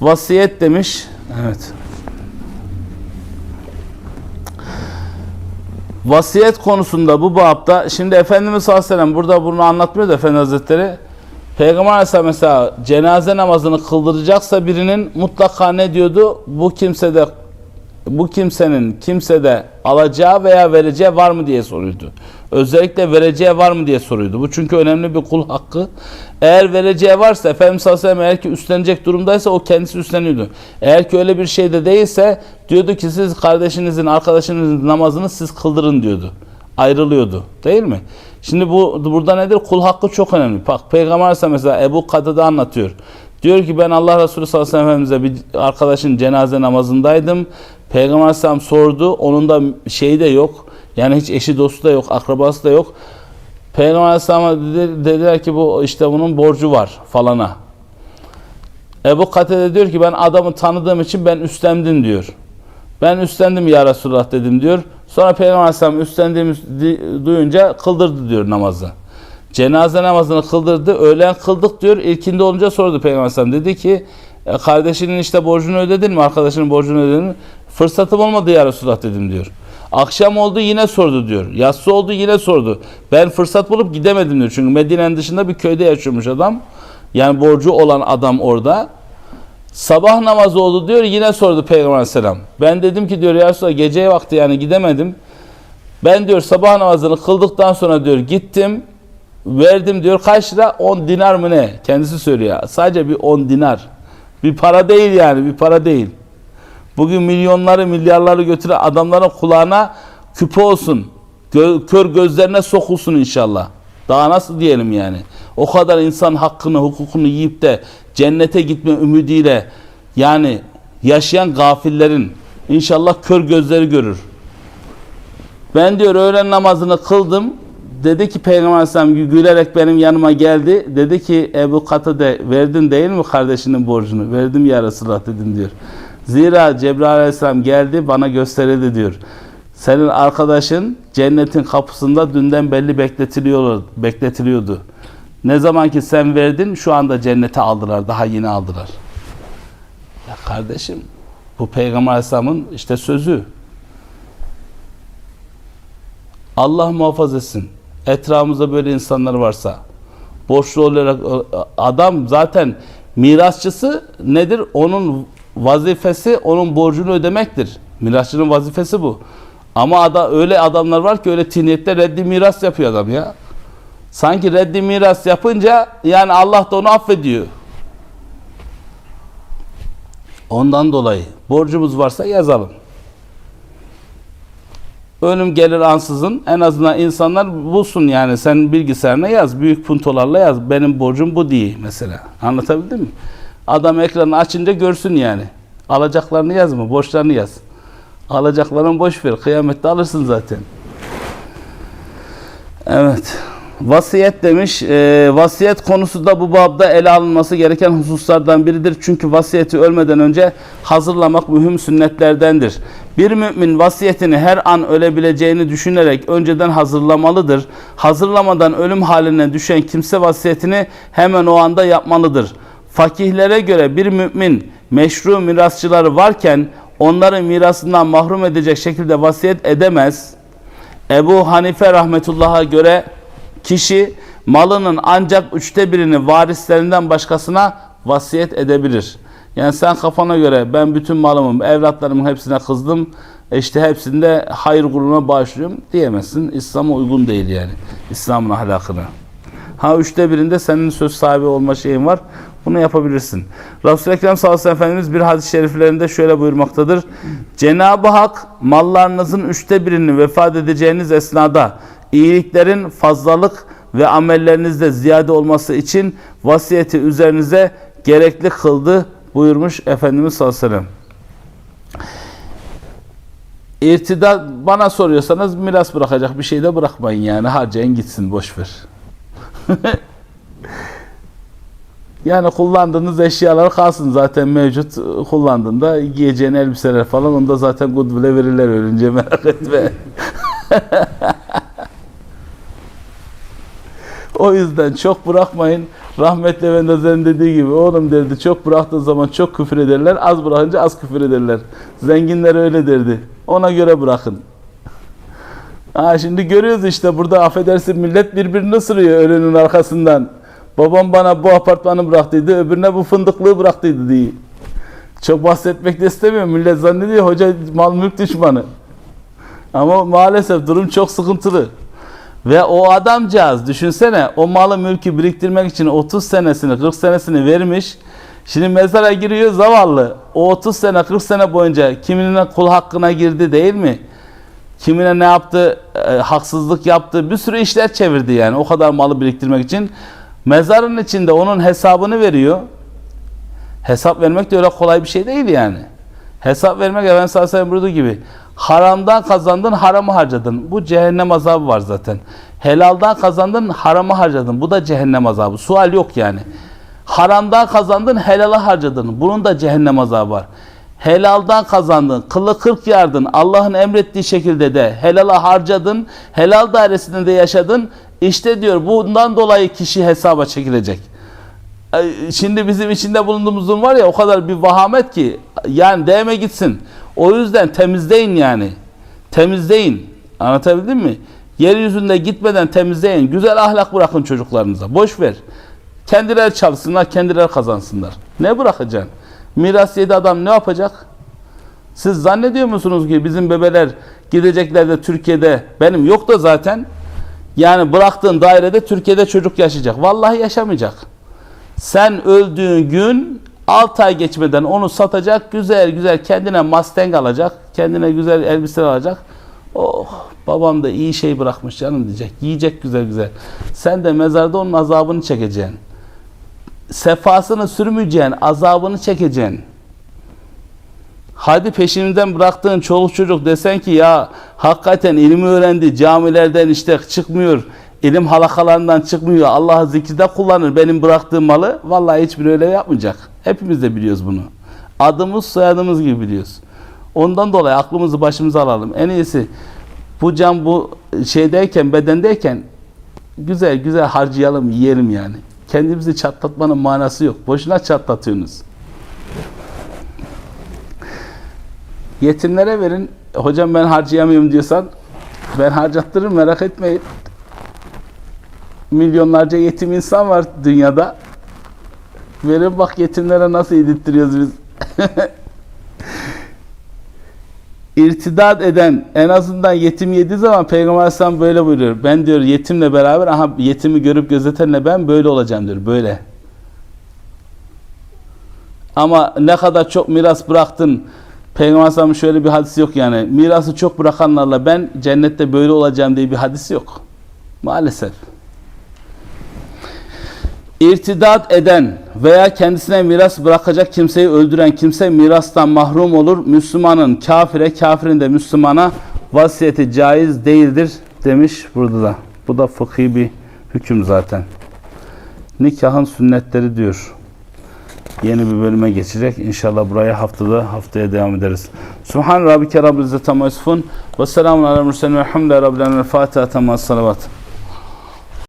Vasiyet demiş. Evet. Vasiyet konusunda bu babda şimdi Efendimiz sallallahu aleyhi ve sellem burada bunu anlatmıyor da Efendi Hazretleri Peygamber Aleyhisselam mesela cenaze namazını kıldıracaksa birinin mutlaka ne diyordu? Bu kimsede bu kimsenin kimsede alacağı veya vereceği var mı diye soruyordu. Özellikle vereceği var mı diye soruyordu. Bu çünkü önemli bir kul hakkı. Eğer vereceği varsa Efendimiz sallallahu aleyhi ve sellem eğer ki üstlenecek durumdaysa o kendisi üstleniyordu. Eğer ki öyle bir şey de değilse diyordu ki siz kardeşinizin arkadaşınızın namazını siz kıldırın diyordu. Ayrılıyordu. Değil mi? Şimdi bu burada nedir? Kul hakkı çok önemli. Bak Peygamber Aleyhisselam mesela Ebu Kadı'da anlatıyor. Diyor ki ben Allah Resulü sallallahu aleyhi ve sellem'e bir arkadaşın cenaze namazındaydım. Peygamber Aleyhisselam sordu. Onun da şeyi de yok. Yani hiç eşi dostu da yok, akrabası da yok. Peygamber Aleyhisselam'a dedi- dediler ki bu işte bunun borcu var falana. Ebu Katede diyor ki ben adamı tanıdığım için ben üstlendim diyor. Ben üstlendim ya Resulullah dedim diyor. Sonra Peygamber Aleyhisselam üstlendiğimi di- duyunca kıldırdı diyor namazı. Cenaze namazını kıldırdı. Öğlen kıldık diyor. İlkinde olunca sordu Peygamber Aleyhisselam. Dedi ki "E, kardeşinin işte borcunu ödedin mi? Arkadaşının borcunu ödedin mi? Fırsatım olmadı ya Resulullah dedim diyor. Akşam oldu yine sordu diyor. Yatsı oldu yine sordu. Ben fırsat bulup gidemedim diyor. Çünkü Medine'nin dışında bir köyde yaşıyormuş adam. Yani borcu olan adam orada. Sabah namazı oldu diyor yine sordu Peygamber Aleyhisselam. Ben dedim ki diyor ya Resulallah gece vakti yani gidemedim. Ben diyor sabah namazını kıldıktan sonra diyor gittim. Verdim diyor kaç lira? 10 dinar mı ne? Kendisi söylüyor. Sadece bir 10 dinar. Bir para değil yani bir para değil. Bugün milyonları milyarları götüren adamların kulağına küpe olsun. Gö- kör gözlerine sokulsun inşallah. Daha nasıl diyelim yani. O kadar insan hakkını hukukunu yiyip de cennete gitme ümidiyle yani yaşayan gafillerin inşallah kör gözleri görür. Ben diyor öğlen namazını kıldım. Dedi ki Peygamber Aleyhisselam gülerek benim yanıma geldi. Dedi ki Ebu Katade verdin değil mi kardeşinin borcunu? Verdim ya Resulallah dedim diyor. Zira Cebrail Aleyhisselam geldi bana gösterildi diyor. Senin arkadaşın cennetin kapısında dünden belli bekletiliyor, bekletiliyordu. Ne zaman ki sen verdin şu anda cennete aldılar. Daha yeni aldılar. Ya kardeşim bu Peygamber Aleyhisselam'ın işte sözü. Allah muhafaza etsin. Etrafımızda böyle insanlar varsa borçlu olarak adam zaten mirasçısı nedir? Onun vazifesi onun borcunu ödemektir. Mirasçının vazifesi bu. Ama ada, öyle adamlar var ki öyle tiniyette reddi miras yapıyor adam ya. Sanki reddi miras yapınca yani Allah da onu affediyor. Ondan dolayı borcumuz varsa yazalım. Ölüm gelir ansızın en azından insanlar bulsun yani sen bilgisayarına yaz büyük puntolarla yaz benim borcum bu diye mesela anlatabildim mi? Adam ekranı açınca görsün yani alacaklarını yazma borçlarını yaz alacaklarını boş ver kıyamette alırsın zaten. Evet. Vasiyet demiş. E, vasiyet konusu da bu babda ele alınması gereken hususlardan biridir. Çünkü vasiyeti ölmeden önce hazırlamak mühim sünnetlerdendir. Bir mümin vasiyetini her an ölebileceğini düşünerek önceden hazırlamalıdır. Hazırlamadan ölüm haline düşen kimse vasiyetini hemen o anda yapmalıdır. Fakihlere göre bir mümin meşru mirasçıları varken onları mirasından mahrum edecek şekilde vasiyet edemez. Ebu Hanife rahmetullah'a göre kişi malının ancak üçte birini varislerinden başkasına vasiyet edebilir. Yani sen kafana göre ben bütün malımın, evlatlarımın hepsine kızdım. işte hepsinde hayır kuruna bağışlıyorum diyemezsin. İslam'a uygun değil yani. İslam'ın ahlakına. Ha üçte birinde senin söz sahibi olma şeyin var. Bunu yapabilirsin. Resul-i Ekrem sallallahu aleyhi ve Efendimiz bir hadis-i şeriflerinde şöyle buyurmaktadır. Cenab-ı Hak mallarınızın üçte birini vefat edeceğiniz esnada iyiliklerin fazlalık ve amellerinizde ziyade olması için vasiyeti üzerinize gerekli kıldı buyurmuş Efendimiz sallallahu aleyhi ve sellem. İrtidat bana soruyorsanız miras bırakacak bir şey de bırakmayın yani harcayın gitsin boş ver. Yani kullandığınız eşyalar kalsın zaten mevcut kullandığında giyeceğin elbiseler falan onda zaten goodwill'e verirler ölünce merak etme. o yüzden çok bırakmayın. Rahmetli Efendi Hazretleri'nin dediği gibi oğlum derdi çok bıraktığı zaman çok küfür ederler az bırakınca az küfür ederler. Zenginler öyle derdi. Ona göre bırakın. Ha şimdi görüyoruz işte burada affedersin millet birbirini ısırıyor ölünün arkasından. Babam bana bu apartmanı bıraktıydı öbürüne bu fındıklığı bıraktıydı diye. Çok bahsetmek de istemiyorum. Millet zannediyor hoca mal mülk düşmanı. Ama maalesef durum çok sıkıntılı. Ve o adamcağız düşünsene o malı mülkü biriktirmek için 30 senesini 40 senesini vermiş. Şimdi mezara giriyor zavallı. O 30 sene 40 sene boyunca kimine kul hakkına girdi değil mi? Kimine ne yaptı? e, haksızlık yaptı. Bir sürü işler çevirdi yani o kadar malı biriktirmek için. Mezarın içinde onun hesabını veriyor. Hesap vermek de öyle kolay bir şey değil yani. Hesap vermek Efendimiz sallallahu buyurduğu gibi haramdan kazandın haramı harcadın. Bu cehennem azabı var zaten. Helaldan kazandın haramı harcadın. Bu da cehennem azabı. Sual yok yani. Haramdan kazandın helala harcadın. Bunun da cehennem azabı var. Helaldan kazandın, kılı kırk yardın, Allah'ın emrettiği şekilde de helala harcadın, helal dairesinde de yaşadın. İşte diyor bundan dolayı kişi hesaba çekilecek. Ay, Şimdi bizim içinde bulunduğumuz durum var ya o kadar bir vahamet ki yani değme gitsin. O yüzden temizleyin yani. Temizleyin. Anlatabildim mi? Yeryüzünde gitmeden temizleyin. Güzel ahlak bırakın çocuklarınıza. Boş ver. Kendileri çalışsınlar, kendileri kazansınlar. Ne bırakacaksın? Miras yedi adam ne yapacak? Siz zannediyor musunuz ki bizim bebeler gidecekler de Türkiye'de benim yok da zaten yani bıraktığın dairede Türkiye'de çocuk yaşayacak. Vallahi yaşamayacak. Sen öldüğün gün 6 ay geçmeden onu satacak, güzel güzel kendine Mustang alacak, kendine güzel elbise alacak. Oh babam da iyi şey bırakmış canım diyecek. Yiyecek güzel güzel. Sen de mezarda onun azabını çekeceksin. Sefasını sürmeyeceksin, azabını çekeceksin. Hadi peşinden bıraktığın çoluk çocuk desen ki ya hakikaten ilmi öğrendi, camilerden işte çıkmıyor, ilim halakalarından çıkmıyor, Allah'ı zikirde kullanır benim bıraktığım malı. Vallahi hiçbir öyle yapmayacak. Hepimiz de biliyoruz bunu. Adımız soyadımız gibi biliyoruz. Ondan dolayı aklımızı başımıza alalım. En iyisi bu can bu şeydeyken, bedendeyken güzel güzel harcayalım, yiyelim yani. Kendimizi çatlatmanın manası yok. Boşuna çatlatıyorsunuz. Yetimlere verin. Hocam ben harcayamıyorum diyorsan ben harcattırırım merak etmeyin. Milyonlarca yetim insan var dünyada. Verin bak yetimlere nasıl yedirttiriyoruz biz. İrtidat eden en azından yetim yediği zaman Peygamber Aleyhisselam böyle buyuruyor. Ben diyor yetimle beraber aha yetimi görüp gözetenle ben böyle olacağım diyor. Böyle. Ama ne kadar çok miras bıraktın Peygamber Aleyhisselam'ın şöyle bir hadisi yok yani. Mirası çok bırakanlarla ben cennette böyle olacağım diye bir hadisi yok. Maalesef. İrtidat eden veya kendisine miras bırakacak kimseyi öldüren kimse mirastan mahrum olur. Müslümanın kafire, kafirin de Müslümana vasiyeti caiz değildir demiş burada da. Bu da fıkhi bir hüküm zaten. Nikahın sünnetleri diyor. Yeni bir bölüme geçecek. İnşallah buraya haftada haftaya devam ederiz. Subhan rabbike rabbil izzeti amma yasifun ve selamun alel murselin velhamdülillahi rabbil alemin. Fatiha tamam salavat.